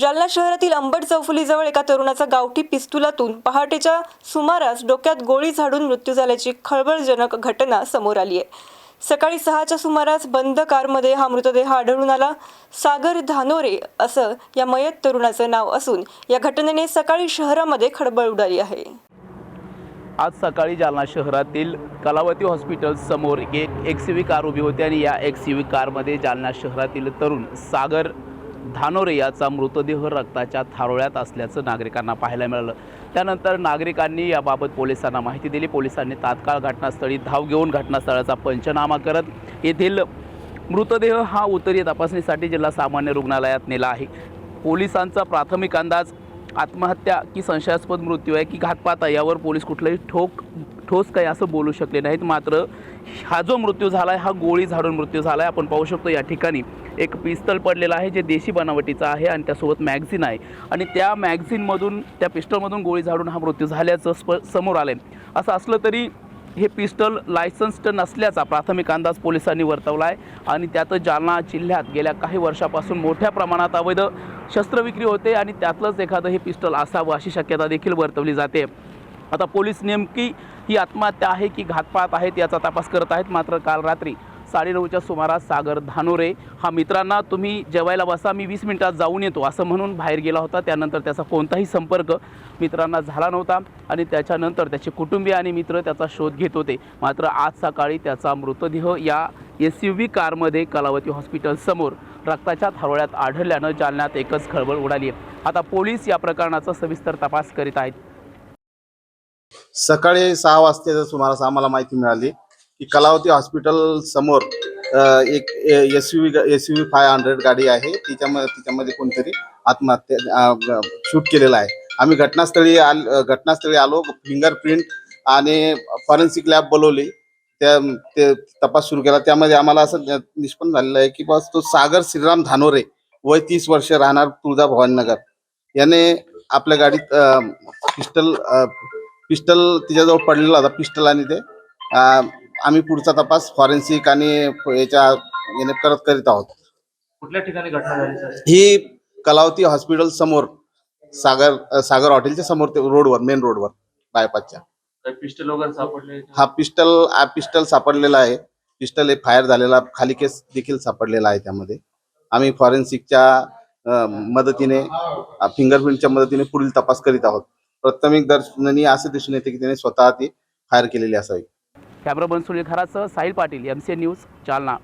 जालना शहरातील अंबड चौफुलीजवळ एका तरुणाचा गावठी पिस्तुलातून पहाटेच्या सुमारास डोक्यात गोळी झाडून मृत्यू झाल्याची खळबळजनक घटना समोर आली आहे. सकाळी सहाच्या सुमारास बंद कारमध्ये हा मृतदेह आढळून आला. सागर धानोरे असं या मयत तरुणाचं नाव असून या घटनेने सकाळी शहरामध्ये खळबळ उडाली आहे. आज सकाळी जालना शहरातील कलावती हॉस्पिटल समोर एक एक्स व्ही कार उभी होती आणि या एक्स व्ही कारमध्ये जालना शहरातील तरुण सागर धानोरे याचा मृतदेह रक्ताच्या थारोळ्यात असल्याचं नागरिकांना पाहायला मिळालं. त्यानंतर नागरिकांनी याबाबत पोलिसांना माहिती दिली. पोलिसांनी तात्काळ घटनास्थळी धाव घेऊन घटनास्थळाचा पंचनामा करत येथील मृतदेह हा उत्तरीय तपासणीसाठी जिल्हा सामान्य रुग्णालयात नेला आहे. पोलिसांचा प्राथमिक अंदाज आत्महत्या की संशयास्पद मृत्यू आहे की घातपात आहे यावर पोलीस कुठलंही ठोक ठोस काही असं बोलू शकले नाहीत. मात्र हा जो मृत्यू झाला आहे हा गोळी झाडून मृत्यू झाला आहे आपण पाहू शकतो या ठिकाणी एक पिस्तल पडलेलं आहे जे देशी बनावटीचं आहे आणि त्यासोबत मॅगझिन आहे. आणि त्या मॅगझिनमधून त्या पिस्टलमधून गोळी झाडून हा मृत्यू झाल्याचं स्प समोर आलं आहे असं असलं तरी हे पिस्टल लायसन्स्ड नसल्याचा प्राथमिक अंदाज पोलिसांनी वर्तवला आहे आणि त्यात जालना जिल्ह्यात गेल्या काही वर्षापासून मोठ्या प्रमाणात अवैध शस्त्रविक्री होते आणि त्यातलंच एखादं हे पिस्टल असावं अशी शक्यता देखील वर्तवली जाते. आता पोलीस नेमकी ही आत्महत्या आहे की घातपात आहेत याचा तपास करत आहेत. मात्र काल रात्री साडेनऊच्या सुमारास सागर धानोरे हा मित्रांना तुम्ही जेवायला बसा मी वीस मिनिटात जाऊन येतो असं म्हणून बाहेर गेला होता. त्यानंतर त्याचा कोणताही संपर्क मित्रांना झाला नव्हता आणि त्याच्यानंतर त्याचे कुटुंबीय आणि मित्र त्याचा शोध घेत होते. मात्र आज सकाळी त्याचा मृतदेह या एस यू व्ही कारमध्ये कलावती हॉस्पिटलसमोर रक्ताच्या थारोळ्यात आढळल्यानं जालन्यात एकच खळबळ उडाली आहे. आता पोलीस या प्रकरणाचा सविस्तर तपास करीत आहेत. सकाळी सहा वाजताच्या सुमारास आम्हाला माहिती मिळाली की कलावती हॉस्पिटल समोर एक S U V S U V five hundred गाडी आहे. तिच्यामध्ये तिच्यामध्ये कोणतरी आत्महत्या शूट केलेला आहे. आम्ही घटनास्थळी आल घटनास्थळी आलो फिंगरप्रिंट आणि फॉरेन्सिक लॅब बोलवली. त्या ते तपास सुरू केला. त्यामध्ये आम्हाला असं निष्पन्न झालेलं आहे की बस तो सागर श्रीराम धानोरे वय तीस वर्ष राहणार तुळजा भवानीनगर याने आपल्या गाडीत पिस्टल पिस्टल तिच्याजवळ पडलेला होता पिस्टल आणि ते. आम्ही पुढचा तपास फॉरेन्सिक आणि याच्या याने करत करीत आहोत. कुठल्या ठिकाणी घटना झाली सर? ही कलावती हॉस्पिटल समोर सागर सागर हॉटेलच्या समोर ते रोडवर मेन रोडवर बायपासच्या. काही पिस्टल वगैरे सापडले हा पिस्टल हा पिस्टल सापडलेला आहे. पिस्टल एक फायर झालेला खाली केस देखील सापडलेला आहे त्यामध्ये. आम्ही फॉरेन्सिकच्या मदतीने फिंगरप्रिंटच्या मदतीने पुढील तपास करीत आहोत. प्राथमिक दर्शनी असे दिसून येते की त्याने स्वतः ती फायर केलेली असावी. Camera Sunil खरासह Sahil Patil M C news Jalna.